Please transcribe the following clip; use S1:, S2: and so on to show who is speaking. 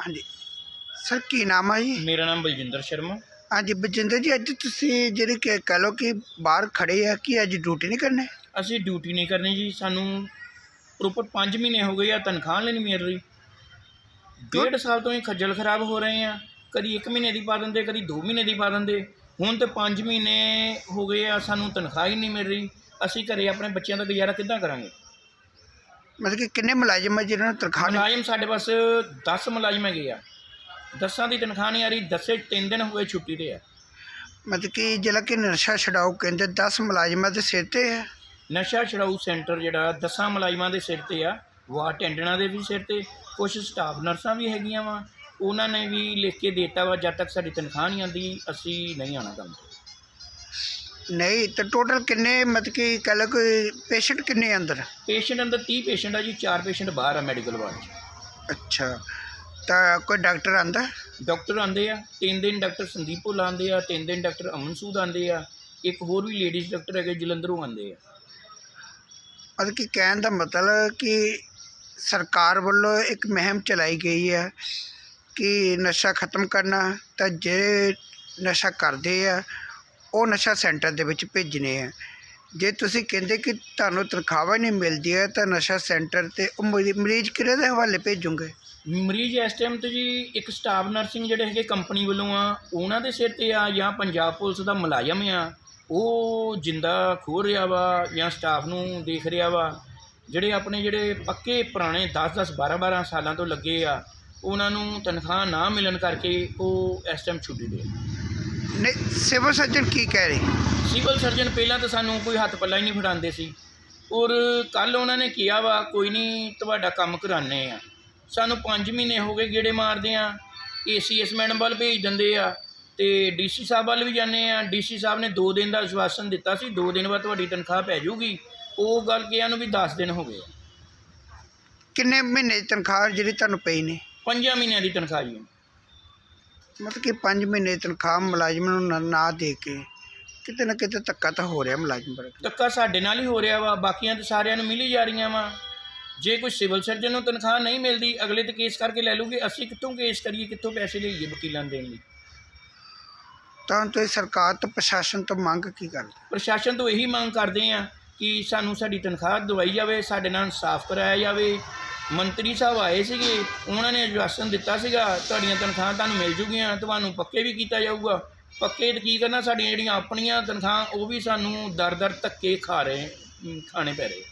S1: ਹਾਂਜੀ। ਸਰ ਕੀ ਨਾਮ ਹੈ ਜੀ?
S2: ਮੇਰਾ ਨਾਮ ਬਲਜਿੰਦਰ ਸ਼ਰਮਾ।
S1: ਹਾਂਜੀ ਬਜਿੰਦਰ ਜੀ ਅੱਜ ਤੁਸੀਂ ਜਿਹੜੇ ਕਿ ਕਹ ਲਓ ਕਿ ਬਾਹਰ ਖੜੇ ਆ ਕਿ ਅੱਜ ਡਿਊਟੀ ਨਹੀਂ ਕਰਨੇ?
S2: ਅਸੀਂ ਡਿਊਟੀ ਨਹੀਂ ਕਰਨੀ ਜੀ ਸਾਨੂੰ ਪ੍ਰੋਪਰ 5 ਮਹੀਨੇ ਹੋ ਗਏ ਆ ਤਨਖਾਹ ਨਹੀਂ ਮਿਲ ਰਹੀ। ਡੇਢ ਸਾਲ ਤੋਂ ਹੀ ਖੱਜਲ ਖਰਾਬ ਹੋ ਰਹੇ ਆ। ਕਦੀ 1 ਮਹੀਨੇ ਦੀ ਪਾ ਦਿੰਦੇ ਕਦੀ 2 ਮਹੀਨੇ ਦੀ ਪਾ ਦਿੰਦੇ। ਹੁਣ ਤੇ 5 ਮਹੀਨੇ ਹੋ ਗਏ ਆ ਸਾਨੂੰ ਤਨਖਾਹ ਹੀ ਨਹੀਂ ਮਿਲ ਰਹੀ। ਅਸੀਂ ਘਰੇ ਆਪਣੇ ਬੱਚਿਆਂ ਦਾ ਗੁਜ਼ਾਰਾ ਕਿੱਦਾਂ ਕਰਾਂਗੇ?
S1: ਮਤਲਬ ਕਿ ਕਿੰਨੇ ਮੁਲਾਜ਼ਮ ਹੈ ਜਿਹਨਾਂ ਨੂੰ ਤਨਖਾਹ ਨਹੀਂ
S2: ਮੁਲਾਜ਼ਮ ਸਾਡੇ ਪਾਸ 10 ਮੁਲਾਜ਼ਮ ਹੈਗੇ ਆ। ਦਸਾਂ ਦੀ ਤਨਖਾਹ ਨਹੀਂ ਆ ਰਹੀ ਦਸੇ 3 ਦਿਨ ਹੋਏ ਛੁੱਟੀ ਤੇ ਆ।
S1: ਮਤਲਬ ਕਿ ਜਿਹੜਾ ਕਿ ਨਸ਼ਾ ਛਡਾਓ ਕਹਿੰਦੇ 10 ਮੁਲਾਜ਼ਮਾਂ ਦੇ ਸਿਰ ਤੇ ਹੈ
S2: ਨਸ਼ਾ ਛਡਾਊ ਸੈਂਟਰ ਜਿਹੜਾ ਦਸਾਂ ਮੁਲਾਜ਼ਮਾਂ ਦੇ ਸਿਰ ਤੇ ਆ ਵਾਰ ਟੈਂਡਰਾਂ ਦੇ ਵੀ ਸਿਰ ਤੇ ਕੁਝ ਸਟਾਫ ਨਰਸਾਂ ਵੀ ਹੈਗੀਆਂ ਵਾ। ਉਹਨਾਂ ਨੇ ਵੀ ਲਿਖ ਕੇ ਦਿੱਤਾ ਵਾ ਜਦ ਤੱਕ ਸਾਡੀ ਤਨਖਾਹ ਨਹੀਂ ਆਉਂਦੀ ਅਸੀਂ ਨਹੀਂ ਆਉਣਾ ਕੰਮ। ਤੇ
S1: ਨਹੀਂ ਤਾਂ ਟੋਟਲ ਕਿੰਨੇ ਮਤਲਬ ਕਿ ਕਹ ਲਓ ਕਿ ਪੇਸ਼ੈਂਟ ਕਿੰਨੇ ਅੰਦਰ?
S2: ਪੇਸ਼ੈਂਟ ਅੰਦਰ 30 ਪੇਸ਼ੈਂਟ ਆ ਜੀ 4 ਪੇਸ਼ੈਂਟ ਬਾਹਰ ਆ ਮੈਡੀਕਲ ਵਾਰਡ 'ਚ।
S1: ਅੱਛਾ ਤਾਂ ਕੋਈ ਡਾਕਟਰ ਆਂਦਾ?
S2: ਡਾਕਟਰ ਆਂਦੇ ਆ ਤਿੰਨ ਦਿਨ ਡਾਕਟਰ ਸੰਦੀਪ ਭੁੱਲ ਆਂਦੇ ਆ ਤਿੰਨ ਦਿਨ ਡਾਕਟਰ ਅਮਨ ਸੂਦ ਆਂਦੇ ਆ ਇੱਕ ਹੋਰ ਵੀ ਲੇਡੀਜ਼ ਡਾਕਟਰ ਹੈਗੇ ਜਲੰਧਰੋਂ ਆਂਦੇ ਆ।
S1: ਮਤਲਬ ਕਿ ਕਹਿਣ ਦਾ ਮਤਲਬ ਕਿ ਸਰਕਾਰ ਵੱਲੋਂ ਇੱਕ ਮੁਹਿੰਮ ਚਲਾਈ ਗਈ ਹੈ ਕਿ ਨਸ਼ਾ ਖਤਮ ਕਰਨਾ ਤਾਂ ਜਿਹੜੇ ਨਸ਼ਾ ਕਰਦੇ ਆ, ਉਹ ਨਸ਼ਾ ਸੈਂਟਰ ਦੇ ਵਿੱਚ ਭੇਜਣੇ ਆ। ਜੇ ਤੁਸੀਂ ਕਹਿੰਦੇ ਕਿ ਤੁਹਾਨੂੰ ਤਨਖਾਹਾਂ ਨਹੀਂ ਮਿਲਦੀ ਹੈ ਤਾਂ ਨਸ਼ਾ ਸੈਂਟਰ ਤੇ ਉਹ ਮਰੀ- ਮਰੀਜ਼ ਕਿਹੜੇ ਦੇ ਹਵਾਲੇ ਭੇਜੋਗੇ?
S2: ਮਰੀਜ਼ ਇਸ ਟਾਈਮ ਤੇ ਜੀ ਇੱਕ ਸਟਾਫ ਨਰਸਿੰਗ ਜਿਹੜੇ ਹੈਗੇ ਕੰਪਨੀ ਵੱਲੋਂ ਆ, ਉਹਨਾਂ ਦੇ ਸਿਰ ਤੇ ਆ ਜਾਂ ਪੰਜਾਬ ਪੁਲਿਸ ਦਾ ਮੁਲਾਜ਼ਮ ਆ, ਉਹ ਜਿੰਦਾ ਖੋਹ ਰਿਹਾ ਵਾ ਜਾਂ ਸਟਾਫ ਨੂੰ ਦੇਖ ਰਿਹਾ ਵਾ, ਜਿਹੜੇ ਆਪਣੇ ਜਿਹੜੇ ਪੱਕੇ ਪੁਰਾਣੇ 10 10 12 12 ਸਾਲਾਂ ਤੋਂ ਲੱਗੇ ਆ ਉਹਨਾਂ ਨੂੰ ਤਨਖਾਹ ਨਾ ਮਿਲਣ ਕਰਕੇ ਉਹ ਇਸ ਟਾਈਮ ਛੁੱਟੀ ਦੇ
S1: ਨਹੀਂ ਸਿਵਲ ਸਰਜਨ ਕੀ ਕਹਿ ਰਹੇ?
S2: ਸਿਵਲ ਸਰਜਨ ਪਹਿਲਾਂ ਤਾਂ ਸਾਨੂੰ ਕੋਈ ਹੱਥ ਪੱਲਾ ਹੀ ਨਹੀਂ ਫੜਾਉਂਦੇ ਸੀ। ਔਰ ਕੱਲ ਉਹਨਾਂ ਨੇ ਕਿਹਾ ਵਾ ਕੋਈ ਨਹੀਂ ਤੁਹਾਡਾ ਕੰਮ ਕਰਾਣੇ ਆ ਸਾਨੂੰ 5 ਮਹੀਨੇ ਹੋ ਗਏ ਗੇੜੇ ਮਾਰਦੇ ਆ ਏਸੀਐਸ ਮੈਡਮ ਵੱਲ ਭੇਜ ਦਿੰਦੇ ਆ ਤੇ ਡੀਸੀ ਸਾਹਿਬ ਵੱਲ ਵੀ ਜਾਂਦੇ ਆ ਡੀਸੀ ਸਾਹਿਬ ਨੇ 2 ਦਿਨ ਦਾ ਆਸ਼ਵਾਸਨ ਦਿੱਤਾ ਸੀ 2 ਦਿਨ ਬਾਅਦ ਤੁਹਾਡੀ ਤਨਖਾਹ ਪੈ ਜਾਊਗੀ। ਉਹ ਗੱਲ ਕਿਹਾ ਨੂੰ ਵੀ 10 ਦਿਨ ਹੋ ਗਏ ਆ।
S1: ਕਿੰਨੇ ਮਹੀਨੇ ਦੀ ਤਨਖਾਹ ਜਿਹੜੀ ਤੁਹਾਨੂੰ ਪਈ ਨੇ?
S2: ਪੰਜਾਂ ਮਹੀਨਿਆਂ ਦੀ ਤਨਖਾਹ ਜੀ।
S1: ਮਤਲਬ ਕਿ 5 ਮਹੀਨੇ ਦੀ ਤਨਖਾਹ ਮੁਲਾਜ਼ਮ ਨੂੰ ਨਾ- ਨਾ ਦੇ ਕੇ ਕਿਤੇ ਨਾ ਕਿਤੇ ਧੱਕਾ ਤਾਂ ਹੋ ਰਿਹਾ ਮੁਲਾਜ਼ਮ ਵਰਗ।
S2: ਧੱਕਾ ਸਾਡੇ ਨਾਲ ਹੀ ਹੋ ਰਿਹਾ ਵਾ ਬਾਕੀਆਂ ਤੇ ਸਾਰਿਆਂ ਨੂੰ ਮਿਲੀ ਜਾ ਰਹੀਆਂ ਵਾ। ਜੇ ਕੋਈ ਸਿਵਲ ਸਰਜਨ ਨੂੰ ਤਨਖਾਹ ਨਹੀਂ ਮਿਲਦੀ ਅਗਲੇ ਤੇ ਕੇਸ ਕਰਕੇ ਲੈ ਲੂਗੇ। ਅਸੀਂ ਕਿੱਥੋਂ ਕੇਸ ਕਰੀਏ ਕਿੱਥੋਂ ਪੈਸੇ ਲਈਏ ਵਕੀਲਾਂ ਨੂੰ ਦੇਣ ਲਈ?
S1: ਤਾਂ ਤੁਸੀਂ ਸਰਕਾਰ ਤੋਂ ਪ੍ਰਸ਼ਾਸਨ ਤੋਂ ਮੰਗ ਕੀ ਕਰਦੇ?
S2: ਪ੍ਰਸ਼ਾਸਨ ਤੋਂ ਇਹੀ ਮੰਗ ਕਰਦੇ ਆ ਕਿ ਸਾਨੂੰ ਸਾਡੀ ਤਨਖਾਹ ਦਵਾਈ ਜਾਵੇ ਸਾਡੇ ਨਾਲ ਇਨਸਾਫ ਕਰਾਇਆ ਜਾਵੇ। ਮੰਤਰੀ ਸਾਹਿਬ ਆਏ ਸੀਗੇ, ਉਹਨਾਂ ਨੇ ਆਸ਼ਵਾਸਨ ਦਿੱਤਾ ਸੀਗਾ, ਤੁਹਾਡੀਆਂ ਤਨਖਾਹਾਂ ਤੁਹਾਨੂੰ ਮਿਲ ਜੂਗੀਆਂ, ਤੁਹਾਨੂੰ ਪੱਕੇ ਵੀ ਕੀਤਾ ਜਾਊਗਾ। ਪੱਕੇ ਤੇ ਕੀ ਕਰਨਾ, ਸਾਡੀਆਂ ਜਿਹੜੀਆਂ ਆਪਣੀਆਂ ਤਨਖਾਹਾਂ, ਉਹ ਵੀ ਸਾਨੂੰ ਦਰ ਦਰ ਧੱਕੇ ਖਾ ਰਹੇ ਖਾਣੇ ਪੈ ਰਹੇ।